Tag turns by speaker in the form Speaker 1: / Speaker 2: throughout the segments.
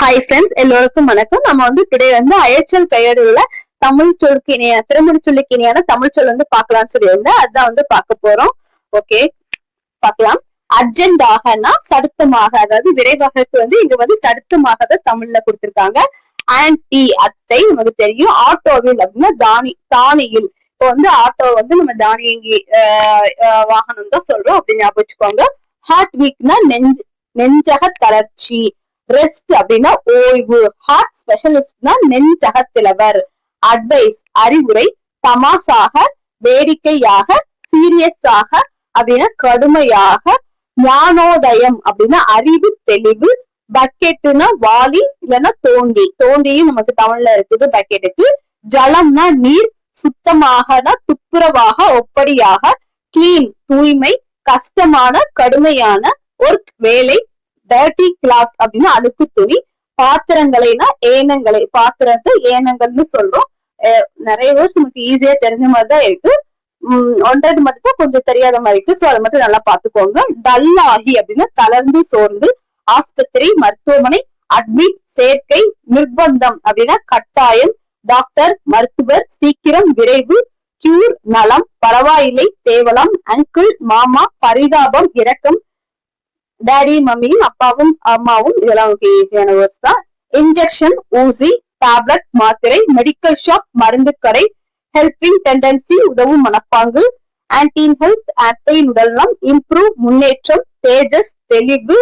Speaker 1: Hi friends எல்லோருக்கும் வணக்கம். நம்ம வந்து டுடே வந்து அயச்சல் பெயரில் தமிழ் சொல்லுக்கு இணைய திருமண சொல்லுக்கு இணையான தமிழ் சொல் வந்து பார்க்கலாம்னு சொல்லியிருந்தேன். அதுதான் வந்து பார்க்க போறோம். ஓகே பார்க்கலாம். அர்ஜென்டாகனா சடுத்தமாக அதாவது விரைவாகக்கு வந்து இங்க வந்து சடுத்தமாக தான் தமிழ்ல கொடுத்திருக்காங்க. ஆன்டி அத்தை நமக்கு தெரியும். ஆட்டோவில் அப்படின்னா தானி தானியில். இப்போ வந்து ஆட்டோ வந்து நம்ம தானியங்கி ஆஹ் வாகனம் தான் சொல்றோம். அப்படின்னு ஞாபகம் வச்சுக்கோங்க. ஹார்ட் வீக்னா நெஞ்சு நெஞ்சக தளர்ச்சி. ரெஸ்ட் அப்படின்னா ஓய்வு. ஹார்ட் ஸ்பெஷலிஸ்ட்னா நெஞ்சகத்திலவர். அட்வைஸ் அறிவுரை தமாசாக வேடிக்கையாக சீரியஸாக அப்படின்னா கடுமையாக. ஞானோதயம் அப்படின்னா அறிவு தெளிவு. பக்கெட்டுனா வாலி இல்லைன்னா தோண்டி. தோண்டியும் நமக்கு தமிழ்ல இருக்குது பக்கெட்டுக்கு ஜலம்னா நீர் சுத்தமாகனா துப்புரவாக ஒப்படியாக. கிளீன் தூய்மை கஷ்டமான கடுமையான ஒர்க் வேலை டர்டி கிளாத் அப்படின்னா அழுக்கு துணி பாத்திரங்களைனா ஏனங்களை பாத்திரத்தை ஏனங்கள்னு சொல்றோம். நிறைய வேர்ட்ஸ் நமக்கு ஈஸியா தெரிஞ்ச மாதிரி தான் இருக்கு. உம் ஒன்றது மட்டும் தான் கொஞ்சம் தெரியாத மாதிரி இருக்கு. ஸோ அதை மட்டும் நல்லா பாத்துக்கோங்க டல் ஆகி அப்படின்னா தளர்ந்து சோர்ந்து ஆஸ்பத்திரி மருத்துவமனை அட்மிட் சேர்க்கை நிர்பந்தம் அப்படின்னா கட்டாயம் டாக்டர் மருத்துவர் சீக்கிரம் விரைவு கியூர் நலம் பரவாயில்லை தேவலாம் அங்கிள் மாமா பரிதாபம் இரக்கம் டேடி மம்மியும் அப்பாவும் அம்மாவும் இதெல்லாம் உங்களுக்கு ஈஸியான வேர்ட்ஸ் தான். இன்ஜெக்ஷன் ஊசி டேப்லெட் மாத்திரை மெடிக்கல் ஷாப் மருந்து கடை ஹெல்பிங் டெண்டன்சி உதவும் மனப்பாங்கு ஆன்டீன் ஹெல்த் ஆத்தையின் உடல்நலம் இம்ப்ரூவ் முன்னேற்றம் தேஜஸ் தெளிவு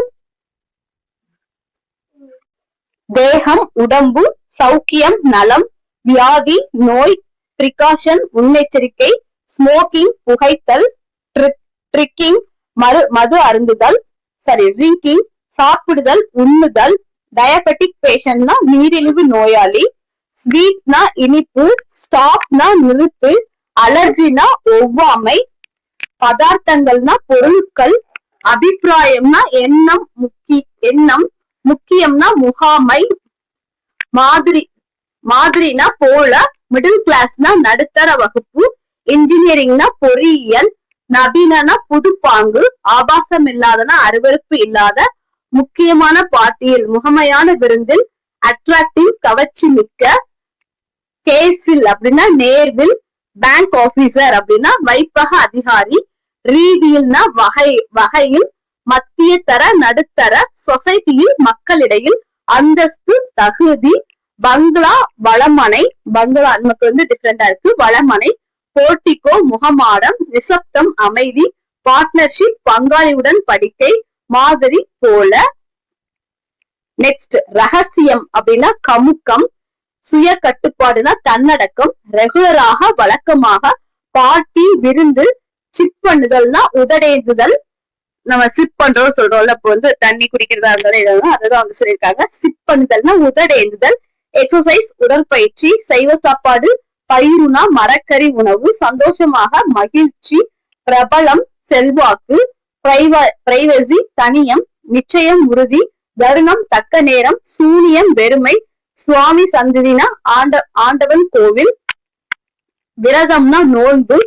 Speaker 1: தேகம் உடம்பு சௌக்கியம் நலம் வியாதி நோய் பிரிகாஷன் முன்னெச்சரிக்கை ஸ்மோக்கிங் புகைத்தல் ட்ரிக்கிங் மது மது அருந்துதல் சாரி ட்ரிங்கிங் சாப்பிடுதல் உண்ணுதல் டயபெட்டிக் பேஷண்ட்னா நீரிழிவு நோயாளி ஸ்வீட்னா இனிப்பு ஸ்டாப்னா நிறுத்து அலர்ஜினா ஒவ்வாமை பதார்த்தங்கள்னா பொருட்கள் அபிப்பிராயம்னா எண்ணம் முக்கிய எண்ணம் முக்கியம்னா முகாமை மாதிரி மாதிரினா போல மிடில் கிளாஸ்னா நடுத்தர வகுப்பு இன்ஜினியரிங்னா பொறியியல் நவீனனா புதுப்பாங்கு ஆபாசம் இல்லாதனா அருவறுப்பு இல்லாத முக்கியமான பாட்டியில் முகமையான விருந்தில் அட்ராக்டிவ் கவர்ச்சி மிக்க கேசில் அப்படின்னா நேர்வில் பேங்க் ஆபீசர் அப்படின்னா வைப்பக அதிகாரி ரீதியில்னா வகை வகையில் மத்திய தர நடுத்தர சொசைட்டியில் மக்களிடையில் அந்தஸ்து தகுதி பங்களா வளமனை பங்களா நமக்கு வந்து டிஃப்ரெண்டா இருக்கு. வளமனை போர்டிகோ முகமாடம் நிசப்தம் அமைதி பார்ட்னர்ஷிப் பங்காளியுடன் படிக்கை மாதிரி போல. நெக்ஸ்ட் ரகசியம் அப்படின்னா கமுக்கம் சுய கட்டுப்பாடுனா தன்னடக்கம் ரெகுலராக வழக்கமாக பாட்டி விருந்து சிப் பண்ணுதல்னா உதடேந்துதல். நம்ம சிப் பண்றோம் சொல்றோம்ல இப்போ வந்து தண்ணி குடிக்கிறதா இருந்தாலும் இதெல்லாம் அதுதான் வந்து சொல்லியிருக்காங்க. சிப் பண்ணுதல்னா உதடேந்துதல். எக்ஸசைஸ் உடற்பயிற்சி சைவ சாப்பாடு பயிருனா மரக்கறி உணவு சந்தோஷமாக மகிழ்ச்சி பிரபலம் செல்வாக்கு பிரைவசி தனியம் நிச்சயம் உறுதி தருணம் தக்க நேரம் சூனியம் வெறுமை சுவாமி சந்ததினா ஆண்ட ஆண்டவன் கோவில் விரதம்னா நோன்பு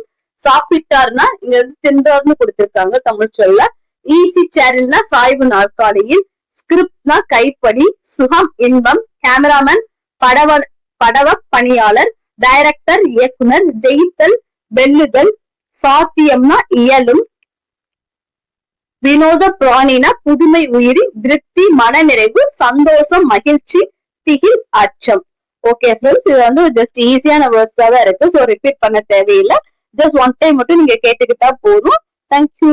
Speaker 1: சாப்பிட்டார்னா இங்க இருந்து தின்றார்னு கொடுத்திருக்காங்க தமிழ் சொல்ல. ஈசி சேனல்னா சாய்வு நாற்காலியில் ஸ்கிரிப்ட்னா கைப்படி சுகம் இன்பம் கேமராமேன் படவ படவ பணியாளர் டைரக்டர் இயக்குனர் ஜெயித்தல் வெல்லுதல் சாத்தியம்னா இயலும். வினோத பிராணினா புதுமை உயிரி திருப்தி மனநிறைவு சந்தோஷம் மகிழ்ச்சி திகில் அச்சம். ஓகே ஃப்ரெண்ட்ஸ் இது வந்து ஜஸ்ட் ஈஸியான வேர்ட்ஸ் தான் இருக்கு. ஸோ ரிப்பீட் பண்ண தேவையில்லை. ஜஸ்ட் ஒன் டைம் மட்டும் நீங்க கேட்டுக்கிட்டா போதும். தேங்க்யூ